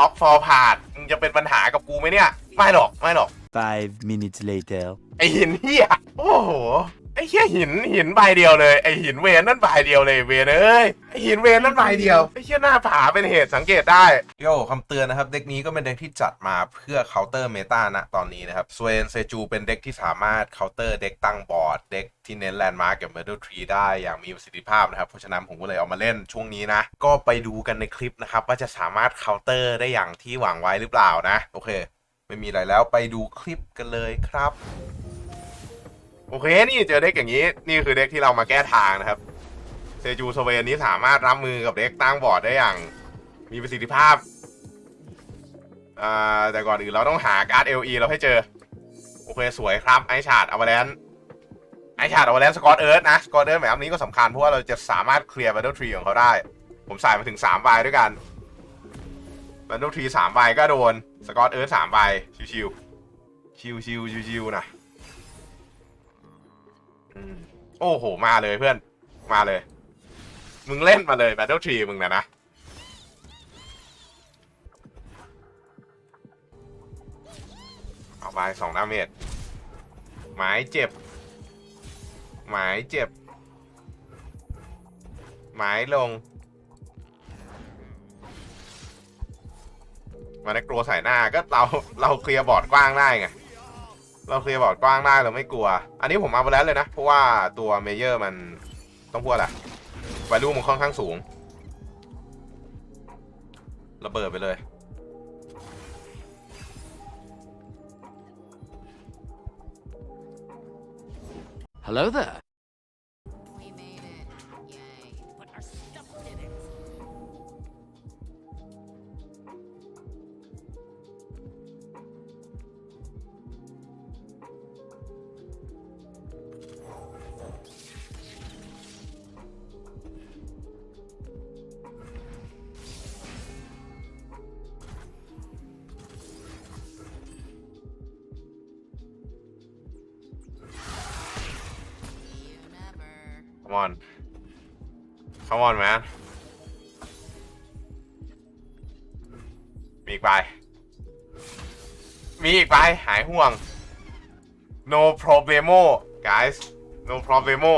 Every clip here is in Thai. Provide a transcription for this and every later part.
ล็อกฟอร์พาดมึงจะเป็นปัญหากับกูไหมเนี่ย ไม่หรอก ไม่หรอก Five minutes later. ไอหินเฮียโอ้โห ไอเฮียหินหินใบเดียวเลยไอหินเวนนั่นใบเดียวเลยเวนเอ้ยไอหินเวนนั่นใบเดียวไอเฮียหน้าผาเป็นเหตุสังเกตได้โย่คำเตือนนะครับ เด็กนี้ก็เป็นเด็กที่จัดมาเพื่อเคาน์เตอร์เมตานะตอนนี้นะครับสเวนเซจูเป็นเด็กที่สามารถเคาน์เตอร์เด็กตั้งบอร์ดเด็กที่เน้นแลนด์มาร์กกับเมทัลทรีได้อย่างมีประสิทธิภาพนะครับเพราะฉะนั้นผมก็เลยเอามาเล่นช่วงนี้นะ ก็ไปดูกันในคลิปนะครับว่าจะสามารถเคาน์เตอร์ได้อย่างที่หวังไว้หรือเปล่านะ โอเค ไม่มีอะไรแล้วไปดูคลิปกันเลยครับ โอเคนี่เจอเด็กอย่างนี้ นี่คือเด็กที่เรามาแก้ทางนะครับเซจูสเวนนี้สามารถรับมือกับเด็กตั้งบอร์ดได้อย่าง มีประสิทธิภาพอ่าแต่ก่อนอื่นเราต้องหาการ์ด LE เราให้เจอ โอเคสวยครับไอชาร์ดอวาแลนไอชาร์ดอวาแลนสกอตเอิร์ธนะสกอตเอิร์ธแบบนี้ก็สำคัญเพราะว่าเราจะสามารถเคลียร์ Battle Tree ของเขาได้ ผมใส่มาถึง3ใบด้วยกัน Battle Tree 3ใบก็โดนสกอตเอิร์ธ3ใบชิวๆชิวๆชิวๆนะอืม โอ้โห มาเลยเพื่อน มาเลย มึงเล่นมาเลย Battle Tree มึงนะนะ เอาไปสองดาเมจหมายเจ็บ หมายเจ็บ หมายลง มาได้กลัวใส่หน้าก็เราเราเคลียร์บอร์ดกว้างได้ไง เราเคลียร์บอร์ดกว้างได้เราไม่กลัว อันนี้ผมเอาไปแล้วเลยนะ เพราะว่าตัวเมเยอร์มันต้องพูดอะไรวลูมันค่อนข้างสูง ระเบิดไปเลย Hello there. Come on Come on man มีอีกใบมีอีกใบหายห่วง no problemo guys no problemo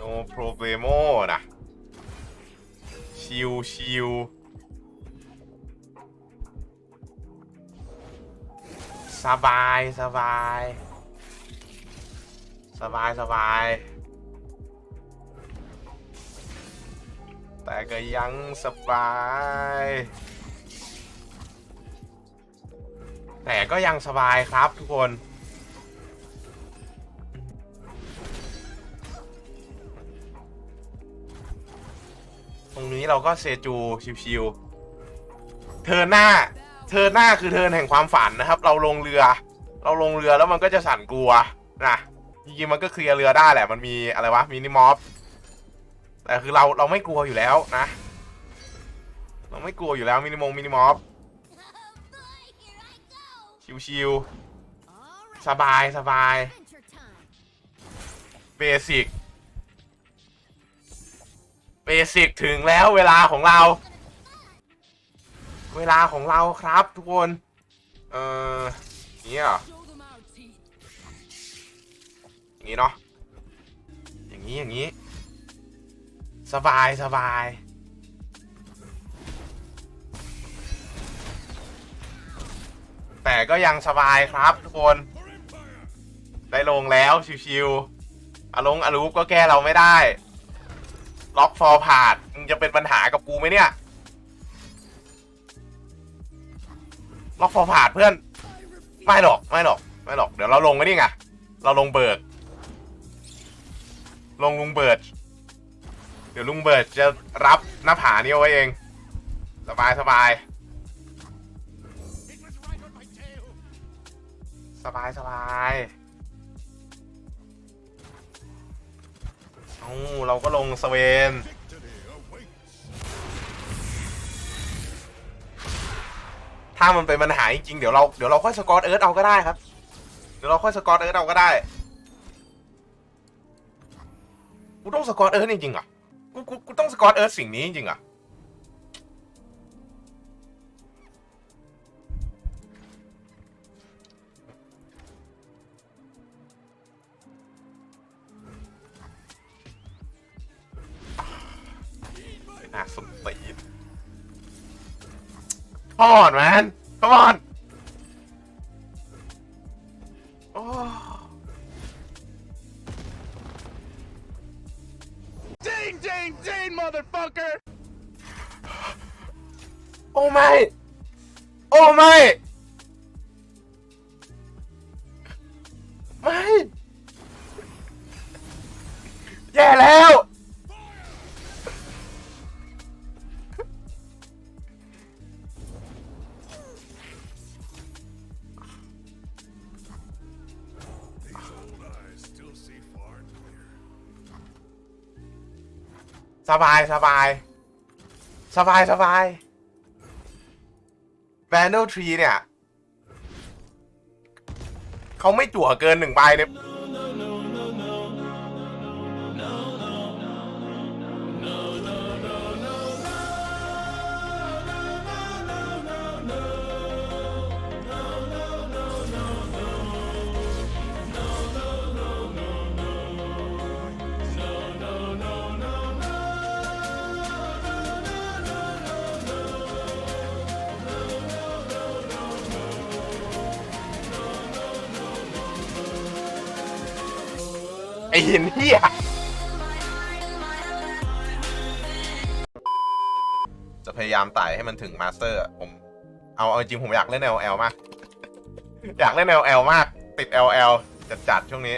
no problemo นะ ชิวชิว สบายสบาย สบายสบาย แต่ก็ยังสบาย แต่ก็ยังสบายครับทุกคนตรงนี้เราก็เซจูชิวๆเธอหน้า เธอหน้าคือเธอแห่งความฝันนะครับ เราลงเรือ เราลงเรือแล้วมันก็จะสั่นกลัวนะจริงๆมันก็เคลียร์เรือได้แหละ มันมีอะไรวะมินิมอฟแต่คือเราเราไม่กลัวอยู่แล้วนะ เราไม่กลัวอยู่แล้วมินิมงมินิมอฟชิว Alright. ๆสบายสบายเบสิกเบสิกถึงแล้วเวลาของเรา เวลาของเราครับทุกคน เออนี้เหรออย่างนี้เนาะ อย่างนี้อย่างนี้ สบายสบายแต่ก็ยังสบายครับทุกคน ได้ลงแล้วชิวๆอาลงอารูปก็แก้เราไม่ได้ ล็อกฟอร์พาดมึงจะเป็นปัญหากับกูไหมเนี่ย ล็อกฟอร์พาดเพื่อน ไม่หรอกไม่หรอกไม่หรอกเดี๋ยวเราลงไว้นี่ไงเราลงเบิร์กลงลุงเบิร์ดเดี๋ยวลุงเบิร์ดจะรับหน้าผานี้เอาไว้เอง สบายสบายสบายสบายเอาเราก็ลงสเวน ถ้ามันเป็นปัญหาจริงเดี๋ยวเราเดี๋ยวเราค่อยสกอตเอิร์ธเอาก็ได้ครับ เดี๋ยวเราค่อยสกอตเอิร์ธเอาก็ได้กูต้องสกอตเอิร์ธจริงๆเหรกูกูกูต้องสกอตเอิร์ธสิ่งนี้จริงๆเหร Come on man Come on โอ้ Ding, ding, ding, motherfucker! โอ้ไม่โอ้ไสบายสบาย สบายสบายแวน d ลทรีเนี่ย เขาไม่จั่วเกินหนึ่งใบเนี่ย นเฮียจะพยายามไต่ให้มันถึงมาสเตอร์อะผมเอาเอาจริงผมอยากเล่น LL มาก อยากเล่น LL มาก ติด LL จัดจัดช่วงนี้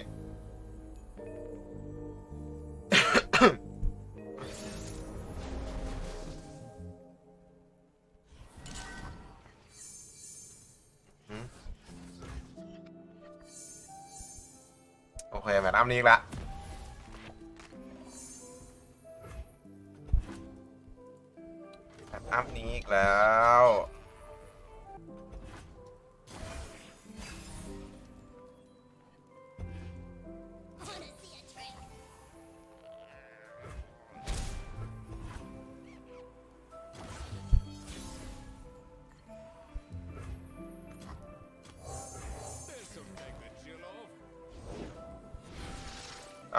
โอเคแมตช์อัพนี้ละ แล้ว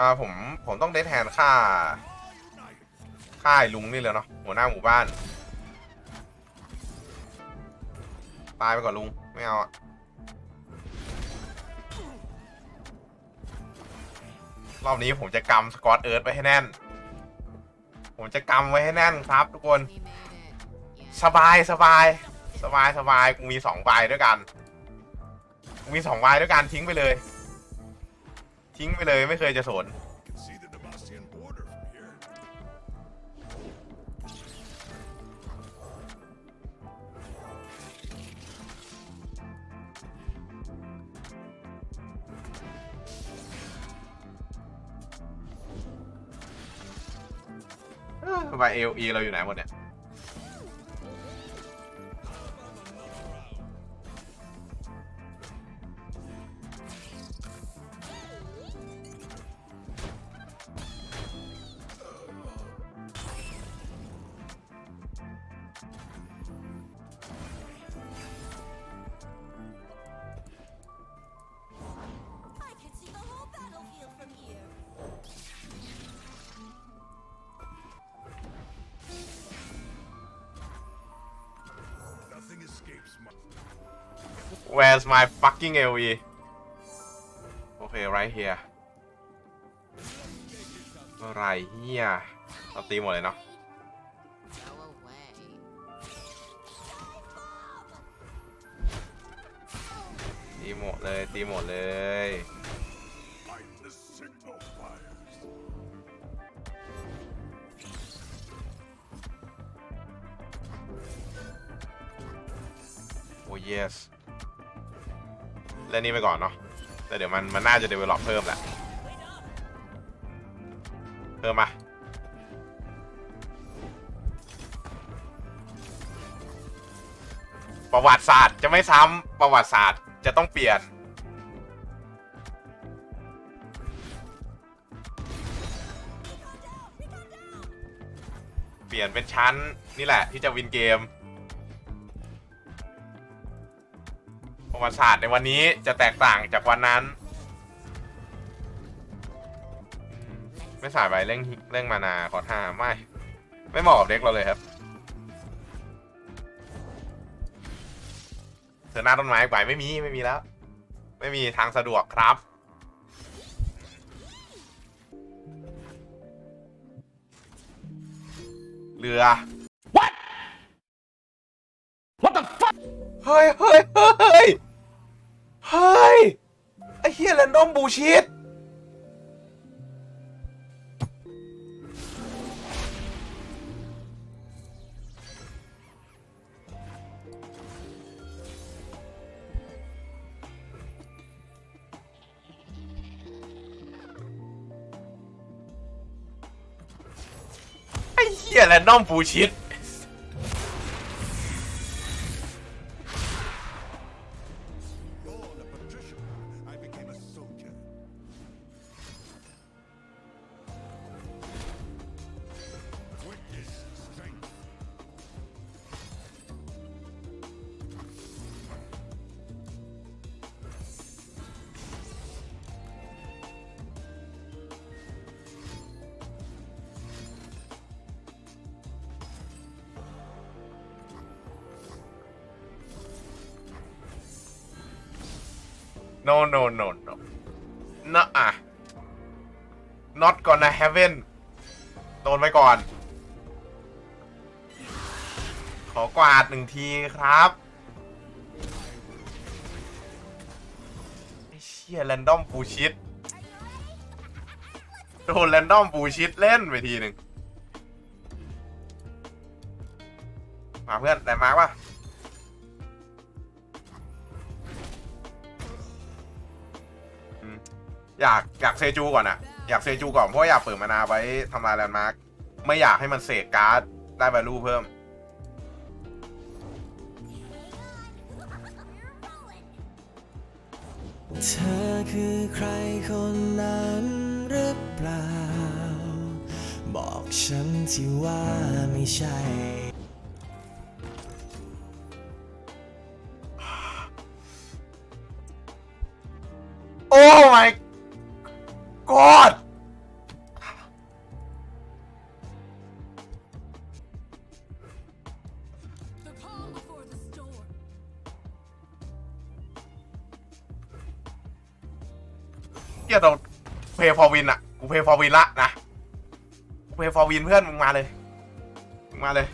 อ่าผมผมต้องได้แทนค่าค่ายลุงนี่เลยเนาะหัวหน้าหมู่บ้าน ตายไปก่อนลุง ไม่เอาอะรอบนี้ผมจะกำสกอตเอิร์ธไว้ให้แน่น ผมจะกำไว้ให้แน่นครับ ทุกคน สบายสบาย สบายสบายกูมีสองใบด้วยกัน กูมีสองใบด้วยกันทิ้งไปเลย ทิ้งไปเลยไม่เคยจะสน เอลีเราอยู่ไหนหมดเนี่ย Where's my fucking LE โอเค right here เมื่อไหรเฮียเราตีหมดเลยเนาะ Go away. ตีหมดเลย ตีหมดเลย Fight the signal fires. โอ้ yes เล่นนี้ไปก่อนเนาะแต่เดี๋ยวมันมันน่าจะ develop เพิ่มแหละเพิ่มมาประวัติศาสตร์จะไม่ซ้ำประวัติศาสตร์จะต้องเปลี่ยน เปลี่ยนเป็นชั้นนี่แหละที่จะวินเกม ประวัติศาสตร์ในวันนี้จะแตกต่างจากวันนั้น ไม่สายไปเร่งเร่งมานาขอท่าไม่ ไม่เหมาะกับเด็กเราเลยครับ เธอหน้าต้นไม้ไปไม่มีไม่มีแล้ว ไม่มีทางสะดวกครับเรือ What What the fuck เฮ้ยเฮ้ยเฮ้ย เฮ้ย ไอ้เฮียแรนดอมบูชิตไอ้เหี้ยแรนดอมบูชิต not gonna heaven โดนไปก่อน ขอกวาดหนึ่งทีครับไอ้เชี่ยแรนดอมบูชิตโดนแรนดอมบูชิตเล่นไปทีหนึ่งมาเพื่อนแต่มาร์กป่ะอยาก อยากเซจูก่อนอะ อยากเซจูก่อนเพราะว่าอยากเปิดมานาไว้ทำลายแลนด์มาร์คไม่อยากให้มันเสกการ์ดได้ v าลูเพิ่ม เธอคือใครคนนั้นหรือเปล่า บอกฉันที่ว่าไม่ใช่ โอ้ my ฟอร์วินอะ กูเพย์ฟอร์วินละนะ กูเพย์ฟอร์วินเพื่อนมึงมาเลย มึงมาเลย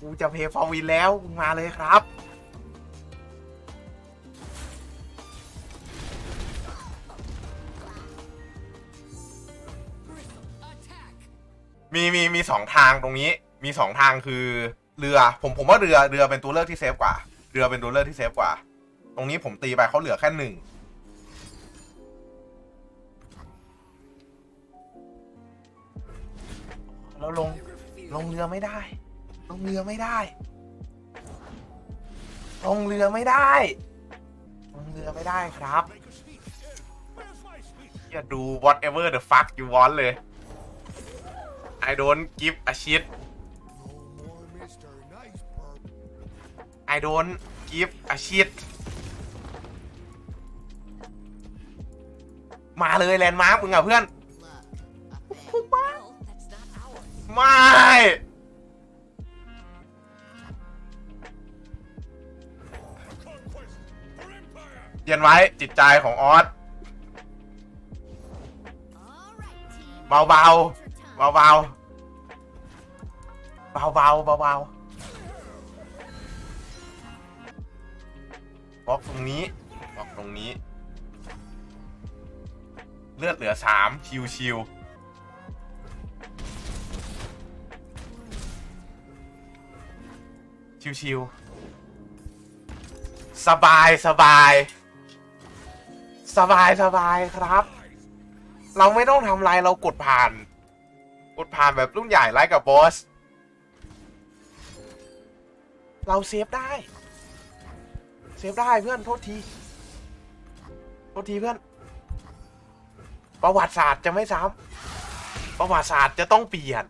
กูจะเพย์ฟอร์วินแล้ว มึงมาเลยครับมีมีมีสองทางตรงนี้ มีสองทางคือ เรือผมผมว่าเรือเรือเป็นตัวเลือกที่เซฟกว่า เรือเป็นตัวเลือกที่เซฟกว่า ตรงนี้ผมตีไปเขาเหลือแค่หนึ่งแล้วลงลงเรือไม่ได้ ลงเรือไม่ได้ ลงเรือไม่ได้ ลงเรือไม่ได้ครับอย่าดู whatever the fuck you want เลย I don't give a shit I don't give a shit มาเลยแลนด์มาร์คมึงอะเพื่อนไม่เย็นไว้จิตใจของออสเบาเบาเบาเบาเบาเบาเบา ล็อกตรงนี้บล็อกตรงนี้ เลือดเหลือสามชิวชิวชิวชิวสบายสบาย สบายสบายครับ เราไม่ต้องทำไรเรากดผ่าน กดผ่านแบบรุ่นใหญ่ไล่กับบอส เราเซฟได้ เซฟได้เพื่อนโทษที โทษทีเพื่อน ประวัติศาสตร์จะไม่ซ้ำประวัติศาสตร์จะต้องเปลี่ยน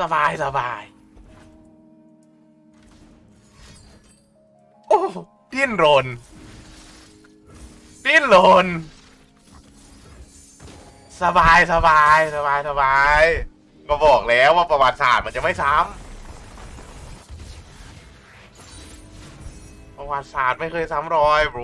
สบายสบาย โอ้ดิ้นรน ดิ้นรน สบายสบายสบายสบาย ก็บอกแล้วว่าประวัติศาสตร์มันจะไม่ซ้ำ ประวัติศาสตร์ไม่เคยซ้ำรอยบร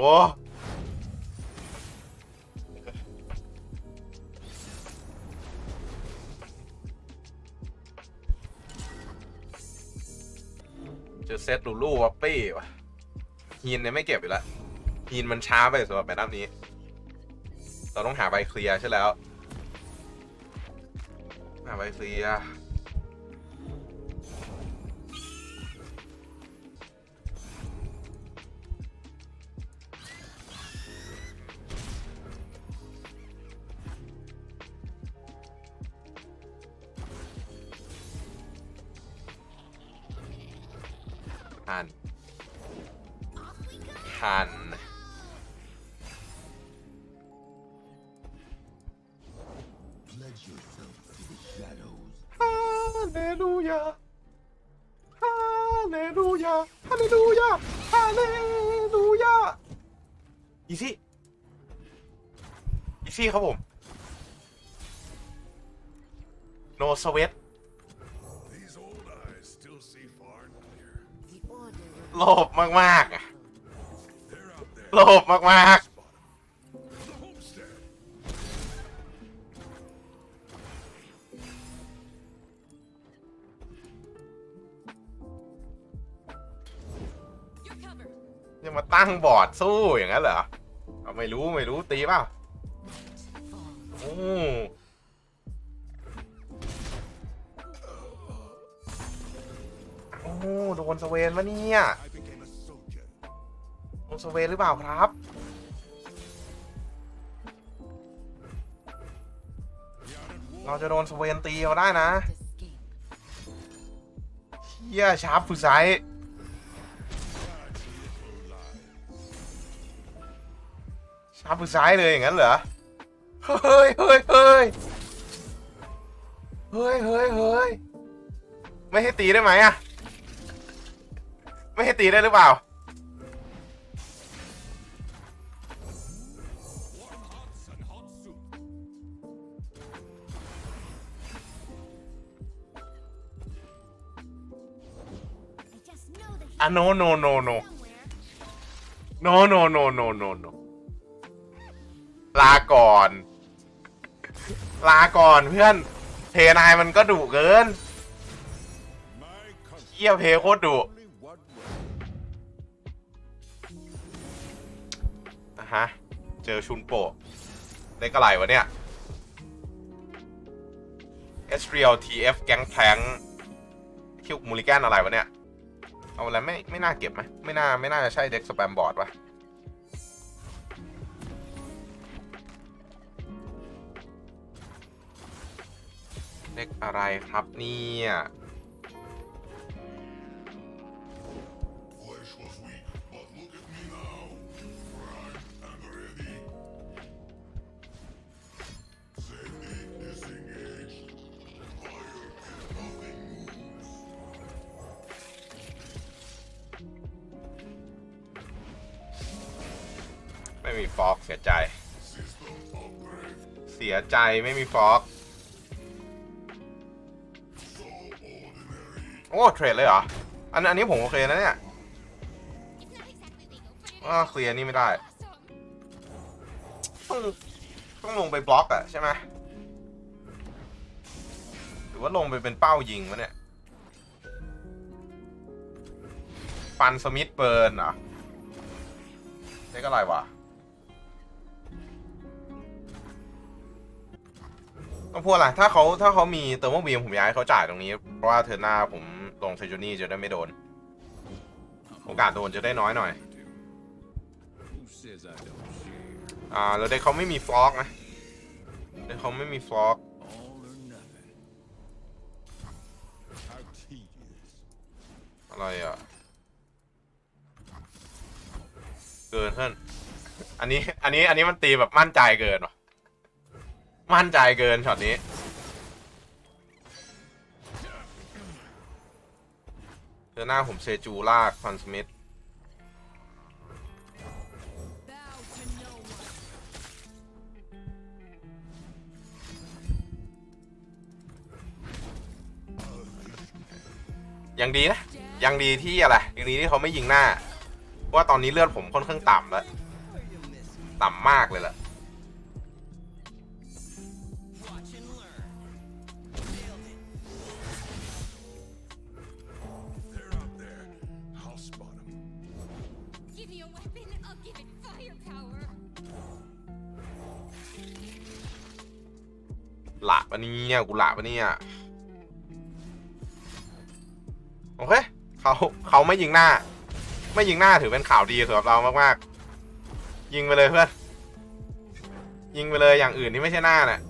เจอเซตลูลูวัปปี้วะฮีนเนี่ยไม่เก็บอยู่แล้วฮีนมันช้าไปสำหรับแมตช์นี้ เราต้องหาใบเคลียร์ใช่แล้ว หาใบเคลียร์ อีซี่อีซี่ครับผม โนสเวต These old eyes still see far and clear. The order will โลภมากๆอะ They're out there. โลภมาก Spot 'em. The homestead. You're covered. ๆยังมาตั้งบอร์ดสู้อย่างนั้นเหรอ เอาไม่รู้ไม่รู้ตีเปล่าโอ้โอ้โดนสเวนมาเนี่ยโดนสเวนหรือเปล่าครับเราจะโดนสเวนตีเขาได้นะเฮียชาร์ปฟูไซต์ lies. ชาร์ปฟูไซต์เลยอย่างนั้นเหรอ เฮ้ยเฮ้ยเฮ้ยเฮ้ยเฮ้ยเฮ้ยไม่ให้ตีได้ไหมอะไม่ให้ตีได้หรือเปล่า Warm hearts and hot soup. I just know that อะ no no no no somewhere. no no no no no no ลาก่อน ลาก่อนเพื่อนเพนายมันก็ดุเกินเฮียเพโคตรดุ Only one way. อะฮะ เจอชุนโปะได้กระไรวะเนี่ย e s t r i e l TF แก๊งแพงคิวมูลิแกนอะไรวะเนี่ย เอาอะไรไม่ไม่น่าเก็บไหมไม่น่าไม่น่าจะใช่เด็กสแปมบอร์ดวะ เลขอะไรครับเนี่ยไม่มีฟอกเสียใจ เสียใจไม่มีฟอก อ้เทรดเลยเหรอ อันอันนี้ผมโอเคนะเนี่ยอ่าเคลียร์นี่ไม่ได้ ต้องต้องลงไปบล็อกอะใช่ไหมหรือว่าลงไปเป็นเป้ายิงวะเนี่ย ฟันสมิธเบิร์นเหรอเรียกอะไรวะ ต้องพูดอะไร ถ้าเขาถ้าเขามีเติมโมบีมผมอยากให้เขาจ่ายตรงนี้ เพราะว่าเทอร์นหน้าผม ลงเซจูนี่จะได้ไม่โดน โอกาสโดนจะได้น้อยหน่อยอ่าแล้วเด็กเขาไม่มีฟลอกนะเด็กเขาไม่มีฟลอกอะไรอะ เกินเพื่อนอันนี้ อันนี้ อันนี้มันตีแบบมั่นใจเกินว่ะ มั่นใจเกินช็อตนี้ เจอหน้าผมเซจูลากฟันสมิธยังดีนะ ยังดีที่อะไรยังดีที่เขาไม่ยิงหน้า เพราะว่าตอนนี้เลือดผมค่อนข้างต่ำแล้ว ต่ำมากเลยล่ะ ปะเนี่ยกูหลาปะเนี่ยโอเคเขาเขาไม่ยิงหน้า ไม่ยิงหน้าถือเป็นข่าวดีสำหรับเรามากๆ ยิงไปเลยเพื่อนยิงไปเลยอย่างอื่นที่ไม่ใช่หน้าน่ะ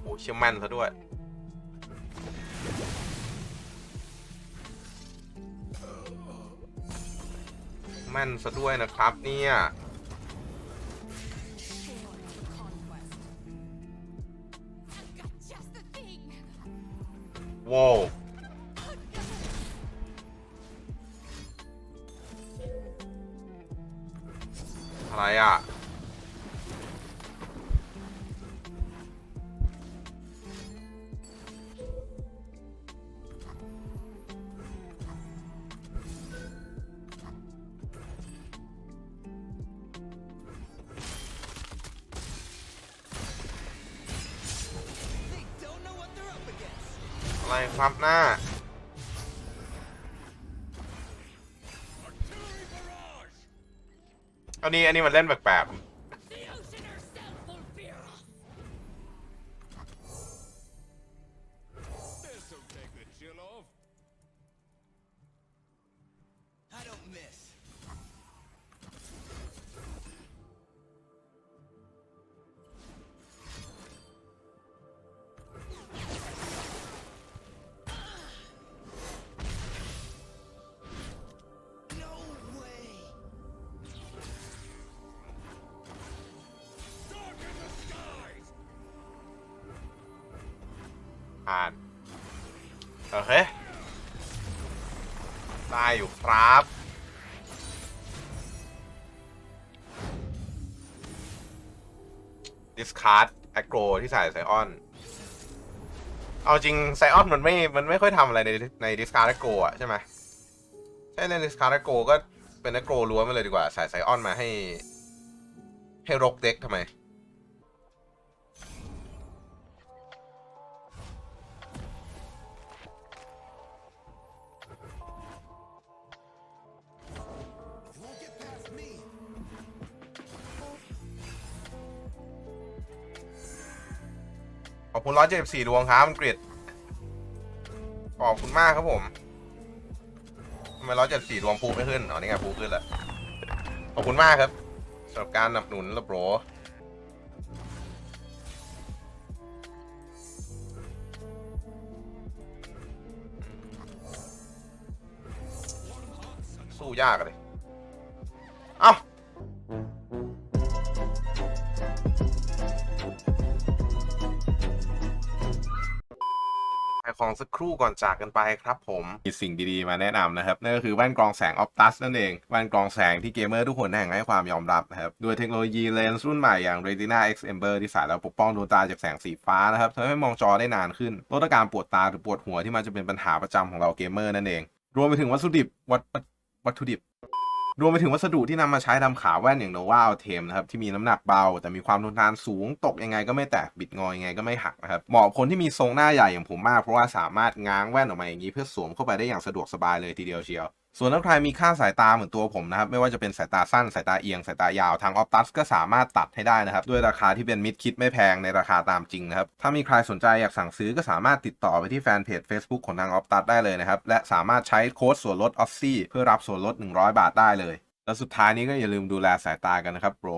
โอ้เชื่อแม่นซะด้วย แม่นซะด้วยนะครับเนี่ยว้าวอะไรอะ อะไรครับหน้าอันนี้อันนี้มันเล่นแปลก โอเค ได้อยู่ครับดิสคาร์ดแอ r โกรที่ใส่ไซออน เอาจริงไซออนมันไม่ มันไม่ค่อยทำอะไรในในดิสคาร์ดแอ r โกรอะใช่ไหมใช่ในดิสคาร์ดแอ r โกรก็เป็นแอ r โกรล้วนมาเลยดีกว่า ใส่ไซออนมาให้ ให้รกเด็กทำไม อบคุณร้อยเจ็ดสี่ดวงครับอังกฤษขอบคุณมากครับผมทำไมร้อยเจ็ดสี่ดวงพูไม่ขึ้นอ๋อนี่ไงพูขึ้นแล้วขอบคุณมากครับสำหรับการสนับสนุนและโปรสู้ยากเลย เอ้า ของสักครู่ก่อนจากกันไปครับผมมีสิ่งดีๆมาแนะนำนะครับนั่นก็คือแว่นกรองแสงออฟตัสนั่นเองแว่นกรองแสงที่เกมเมอร์ทุกคนแห่งให้ความยอมรับนะครับด้วยเทคโนโลยีเลนส์รุ่นใหม่อย่าง Retina X Amber ที่ใส่แล้วปกป้องดวงตาจากแสงสีฟ้านะครับทำให้มองจอได้นานขึ้นลดอาการปวดตาหรือปวดหัวที่มันจะเป็นปัญหาประจำของเราเกมเมอร์นั่นเอง รวมไปถึงวัตถุดิบวัตวัตถุดิบ รวมไปถึงวัสดุที่นำมาใช้ทำขาแว่นอย่างโนวาอัลเทมนะครับที่มีน้ำหนักเบา แต่มีความทนทานสูงตกยังไงก็ไม่แตกบิดงอยังไงก็ไม่หักนะครับเหมาะคนที่มีทรงหน้าใหญ่อย่างผมมากเพราะว่าสามารถง้างแว่นออกมาอย่างนี้เพื่อสวมเข้าไปได้อย่างสะดวกสบายเลยทีเดียวเชียว ส่วนถ้าใครมีค่าสายตาเหมือนตัวผมนะครับไม่ว่าจะเป็นสายตาสั้นสายตาเอียงสายตายาวทางออปตัสก็สามารถตัดให้ได้นะครับ ด้วยราคาที่เป็นมิดคิดไม่แพงในราคาตามจริงนะครับ ถ้ามีใครสนใจอยากสั่งซื้อก็สามารถติดต่อไปที่แฟนเพจ Facebook ของทางออปตัสได้เลยนะครับ และสามารถใช้โค้ดส่วนลดออฟซี่เพื่อรับส่วนลด 100 บาทได้เลย แล้วสุดท้ายนี้ก็อย่าลืมดูแลสายตากันนะครับโบร